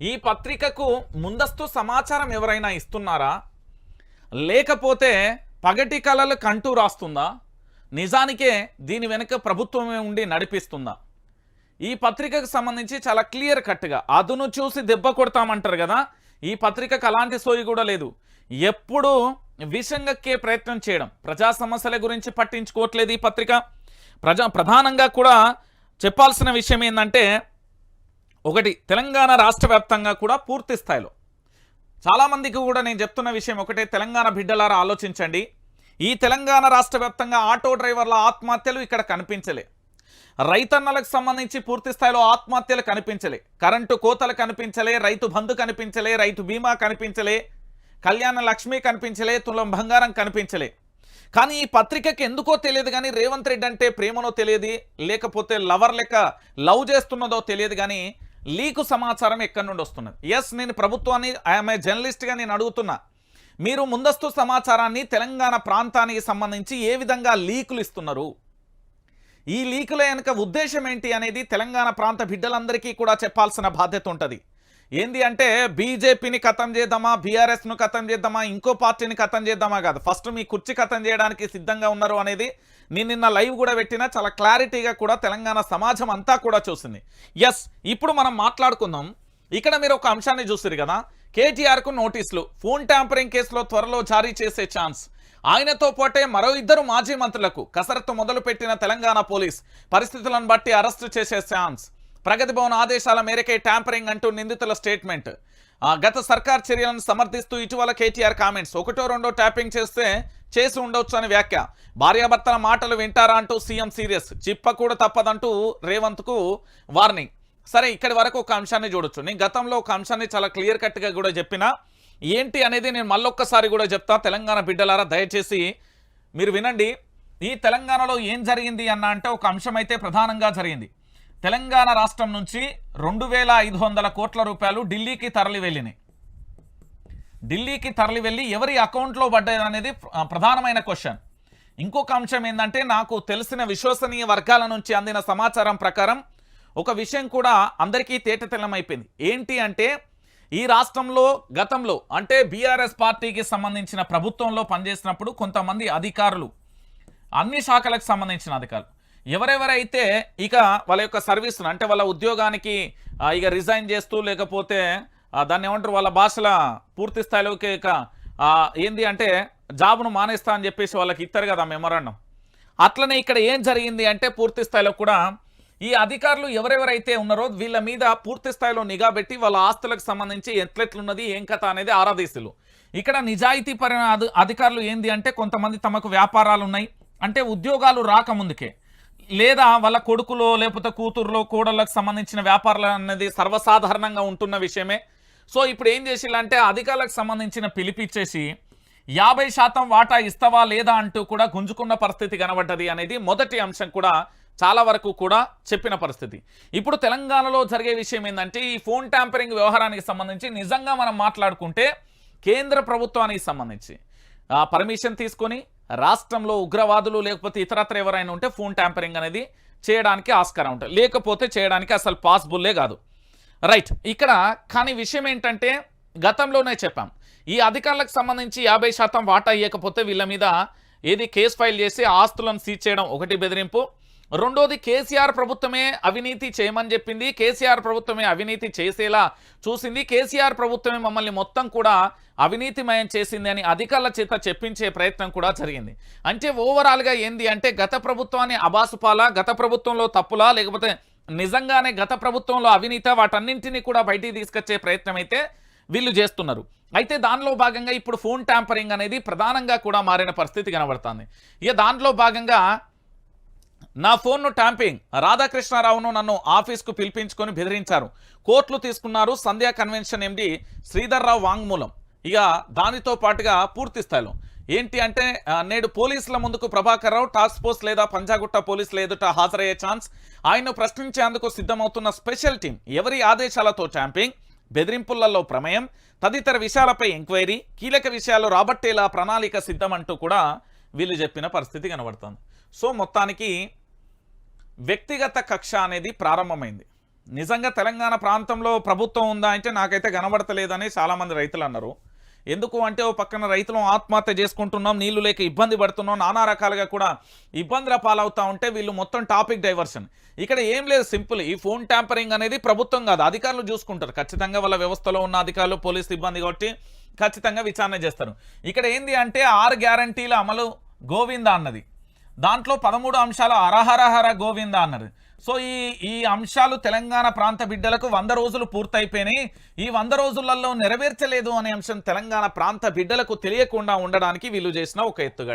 ఈ పత్రికకు ముందస్తు సమాచారం ఎవరైనా ఇస్తున్నారా? లేకపోతే పగటి కళలు కంటూ రాస్తుందా? నిజానికే దీని వెనుక ప్రభుత్వమే ఉండి నడిపిస్తుందా? ఈ పత్రికకు సంబంధించి చాలా క్లియర్ కట్గా అదును చూసి దెబ్బ కొడతామంటారు కదా? ఈ పత్రికకు అలాంటి సోయి కూడా లేదు. ఎప్పుడు విషంగక్కే ప్రయత్నం చేయడం. ప్రజా సమస్యల గురించి పట్టించుకోవట్లేదు ఈ పత్రిక. ప్రజా ప్రధానంగా కూడా చెప్పాల్సిన విషయం ఏంటంటే ఒకటి తెలంగాణ రాష్ట్ర వ్యాప్తంగా కూడా పూర్తి స్థాయిలో. చాలామందికి కూడా నేను చెప్తున్న విషయం ఒకటే తెలంగాణ బిడ్డలారా ఆలోచించండి. ఈ తెలంగాణ రాష్ట్ర వ్యాప్తంగా ఆటో డ్రైవర్ల ఆత్మహత్యలు ఇక్కడ కనిపించలే. రైతన్నలకు సంబంధించి పూర్తి స్థాయిలో ఆత్మహత్యలు కనిపించలే. కరెంటు కోతలు కనిపించలే రైతు బంధు కనిపించలే రైతు బీమా కనిపించలే కళ్యాణ లక్ష్మి కనిపించలే తులం బంగారం కనిపించలే. కానీ ఈ పత్రికకి ఎందుకో తెలియదు కానీ రేవంత్ రెడ్డి అంటే ప్రేమనో తెలియదు లేకపోతే లవర్ లెక్క లవ్ చేస్తున్నదో తెలియదు కానీ లీకు సమాచారం ఎక్కడి నుండి వస్తున్నది? ఎస్ నేను ప్రభుత్వాన్ని ఐఎమ్ ఏ జర్నలిస్ట్గా నేను అడుగుతున్నా. మీరు ముందస్తు సమాచారాన్ని తెలంగాణ ప్రాంతానికి సంబంధించి ఏ విధంగా లీకులు ఇస్తున్నారు? ఈ లీకుల వెనుక ఉద్దేశం ఏంటి అనేది తెలంగాణ ప్రాంత బిడ్డలందరికీ కూడా చెప్పాల్సిన బాధ్యత ఉంటుంది. ఏంది అంటే బీజేపీని ఖతం చేద్దామా బీఆర్ఎస్ను ఖతం చేద్దామా ఇంకో పార్టీని ఖతం చేద్దామా కాదు. ఫస్ట్ మీ కుర్చీ ఖతం చేయడానికి సిద్ధంగా ఉన్నారు అనేది నేను నిన్న లైవ్ కూడా పెట్టినా చాలా క్లారిటీగా కూడా తెలంగాణ సమాజం అంతా కూడా చూసింది. ఎస్ ఇప్పుడు మనం మాట్లాడుకుందాం. ఇక్కడ మీరు ఒక అంశాన్ని చూస్తారు కదా కేటీఆర్కు నోటీసులు ఫోన్ ట్యాంపరింగ్ కేసులో త్వరలో జారీ చేసే ఛాన్స్. ఆయనతో పాటే మరో ఇద్దరు మాజీ మంత్రులకు కసరత్తు మొదలుపెట్టిన తెలంగాణ పోలీస్ పరిస్థితులను బట్టి అరెస్టు చేసే ఛాన్స్. ప్రగతి భవన్ ఆదేశాల మేరకే ట్యాంపరింగ్ అంటూ నిందితుల స్టేట్మెంట్. గత సర్కార్ చర్యలను సమర్థిస్తూ ఇటీవల కేటీఆర్ కామెంట్స్. ఒకటో రెండో ట్యాపింగ్ చేస్తే చేసి ఉండొచ్చు అని వ్యాఖ్య. భార్యాభర్తల మాటలు వింటారా అంటూ సీఎం సీరియస్. చిప్ప కూడా తప్పదంటూ రేవంత్కు వార్నింగ్. సరే ఇక్కడి వరకు ఒక అంశాన్ని చూడొచ్చు. నేను గతంలో ఒక అంశాన్ని చాలా క్లియర్ కట్గా కూడా చెప్పిన. ఏంటి అనేది నేను మళ్ళొక్కసారి కూడా చెప్తా. తెలంగాణ బిడ్డలారా దయచేసి మీరు వినండి. ఈ తెలంగాణలో ఏం జరిగింది అన్న అంటే ఒక అంశం అయితే ప్రధానంగా జరిగింది. తెలంగాణ రాష్ట్రం నుంచి రెండు వేల ఐదు వందల కోట్ల రూపాయలు ఢిల్లీకి తరలి వెళ్ళినాయి ఢిల్లీకి తరలి వెళ్ళి ఎవరి అకౌంట్లో పడ్డాయి అనేది ప్రధానమైన క్వశ్చన్. ఇంకొక అంశం ఏంటంటే నాకు తెలిసిన విశ్వసనీయ వర్గాల నుంచి అందిన సమాచారం ప్రకారం ఒక విషయం కూడా అందరికీ తేటతెల్లమైపోయింది. ఏంటి అంటే ఈ రాష్ట్రంలో గతంలో అంటే బీఆర్ఎస్ పార్టీకి సంబంధించిన ప్రభుత్వంలో పనిచేసినప్పుడు కొంతమంది అధికారులు అన్ని శాఖలకు సంబంధించిన అధికారులు ఎవరెవరైతే ఇక వాళ్ళ యొక్క సర్వీస్ను అంటే వాళ్ళ ఉద్యోగానికి ఇక రిజైన్ చేస్తూ లేకపోతే దాన్ని ఏమంటారు? వాళ్ళ భాషల పూర్తి స్థాయిలోకి ఏంది అంటే జాబ్ను మానేస్తా అని చెప్పేసి వాళ్ళకి ఇస్తారు కదా మెమరాండం. అట్లనే ఇక్కడ ఏం జరిగింది అంటే పూర్తి స్థాయిలో కూడా ఈ అధికారులు ఎవరెవరైతే ఉన్నారో వీళ్ళ మీద పూర్తి స్థాయిలో నిఘా పెట్టి వాళ్ళ ఆస్తులకు సంబంధించి ఎట్లెట్లున్నది ఏం కథ అనేది ఆరాధీస్తులు. ఇక్కడ నిజాయితీ పరమైన అధి- అధికారులు ఏంది అంటే కొంతమంది తమకు వ్యాపారాలు ఉన్నాయి. అంటే ఉద్యోగాలు రాకముందుకే లేదా వాళ్ళ కొడుకులో లేకపోతే కూతురులో కోడళ్ళకు సంబంధించిన వ్యాపారాలు అనేది సర్వసాధారణంగా ఉంటున్న విషయమే. సో ఇప్పుడు ఏం చేసిల్లంటే అధికారులకు సంబంధించిన పిలిపిచ్చేసి యాభై శాతం వాటా ఇస్తావా లేదా అంటూ కూడా గుంజుకున్న పరిస్థితి కనబడ్డది అనేది మొదటి అంశం కూడా చాలా వరకు కూడా చెప్పిన పరిస్థితి. ఇప్పుడు తెలంగాణలో జరిగే విషయం ఏంటంటే ఈ ఫోన్ ట్యాంపరింగ్ వ్యవహారానికి సంబంధించి నిజంగా మనం మాట్లాడుకుంటే కేంద్ర ప్రభుత్వానికి సంబంధించి పర్మిషన్ తీసుకొని రాష్ట్రంలో ఉగ్రవాదులు లేకపోతే ఇతరత్ర ఎవరైనా ఉంటే ఫోన్ ట్యాంపరింగ్ అనేది చేయడానికి ఆస్కారం ఉంటుంది. లేకపోతే చేయడానికి అసలు పాసిబుల్లే కాదు. రైట్ ఇక్కడ కానీ విషయం ఏంటంటే గతంలోనే చెప్పాం. ఈ అధికారులకు సంబంధించి యాభై శాతం వాటా ఇవ్వకపోతే వీళ్ళ మీద ఏది కేసు ఫైల్ చేసి ఆస్తులను సీజ్ చేయడం ఒకటి బెదిరింపు. రెండోది కేసీఆర్ ప్రభుత్వమే అవినీతి చేయమని చెప్పింది. కేసీఆర్ ప్రభుత్వమే అవినీతి చేసేలా చూసింది. కేసీఆర్ ప్రభుత్వమే మమ్మల్ని మొత్తం కూడా అవినీతిమయం చేసింది అని అధికారుల చేత చెప్పించే ప్రయత్నం కూడా జరిగింది. అంటే ఓవరాల్గా ఏంది అంటే గత ప్రభుత్వాన్ని అబాసుపాలా? గత ప్రభుత్వంలో తప్పులా? లేకపోతే నిజంగానే గత ప్రభుత్వంలో అవినీత వాటన్నింటినీ కూడా బయటికి తీసుకొచ్చే ప్రయత్నం అయితే వీళ్ళు చేస్తున్నారు. అయితే దానిలో భాగంగా ఇప్పుడు ఫోన్ ట్యాంపరింగ్ అనేది ప్రధానంగా కూడా మారిన పరిస్థితి కనబడుతుంది. ఇక దాంట్లో భాగంగా నా ఫోన్ను ట్యాంపింగ్. రాధాకృష్ణారావును నన్ను ఆఫీస్కు పిలిపించుకొని బెదిరించారు. కోర్టులు తీసుకున్నారు. సంధ్యా కన్వెన్షన్ ఎండి శ్రీధర్రావు వాంగ్మూలం. ఇక దానితో పాటుగా పూర్తి స్థాయిలో ఏంటి అంటే నేడు పోలీసుల ముందుకు ప్రభాకర్ రావు టాస్క్ ఫోర్స్ లేదా పంజాగుట్ట పోలీసుల ఎదుట హాజరయ్యే ఛాన్స్ ఆయన్ను ప్రశ్నించేందుకు సిద్ధమవుతున్న స్పెషల్ టీం ఎవరి ఆదేశాలతో ట్యాంపింగ్ బెదిరింపులలో ప్రమేయం తదితర విషయాలపై ఎంక్వైరీ కీలక విషయాలు రాబట్టేలా ప్రణాళిక సిద్ధమంటూ కూడా వీళ్ళు చెప్పిన పరిస్థితి కనబడుతుంది. సో మొత్తానికి వ్యక్తిగత కక్ష అనేది ప్రారంభమైంది. నిజంగా తెలంగాణ ప్రాంతంలో ప్రభుత్వం ఉందా అంటే నాకైతే కనబడతలేదని చాలామంది రైతులు అన్నారు. ఎందుకు అంటే ఓ పక్కన రైతులు ఆత్మహత్య చేసుకుంటున్నాం నీళ్ళు లేక ఇబ్బంది పడుతున్నాం నానా రకాలుగా కూడా ఇబ్బందుల పాలవుతా ఉంటే వీళ్ళు మొత్తం టాపిక్ డైవర్షన్. ఇక్కడ ఏం లేదు సింపుల్. ఈ ఫోన్ ట్యాంపరింగ్ అనేది ప్రభుత్వం కాదు అధికారులు చూసుకుంటారు. ఖచ్చితంగా వాళ్ళ వ్యవస్థలో ఉన్న అధికారులు పోలీసు ఇబ్బంది కాబట్టి ఖచ్చితంగా విచారణ చేస్తారు. ఇక్కడ ఏంది అంటే ఆరు గ్యారంటీల అమలు గోవింద అన్నది. దాంట్లో పదమూడు అంశాలు అరహరహర గోవింద అన్నారు. సో ఈ ఈ అంశాలు తెలంగాణ ప్రాంత బిడ్డలకు వంద రోజులు పూర్తయిపోయినాయి. ఈ వంద రోజులలో నెరవేర్చలేదు అనే అంశం తెలంగాణ ప్రాంత బిడ్డలకు తెలియకుండా ఉండడానికి వీళ్ళు చేసిన ఒక ఎత్తుగడ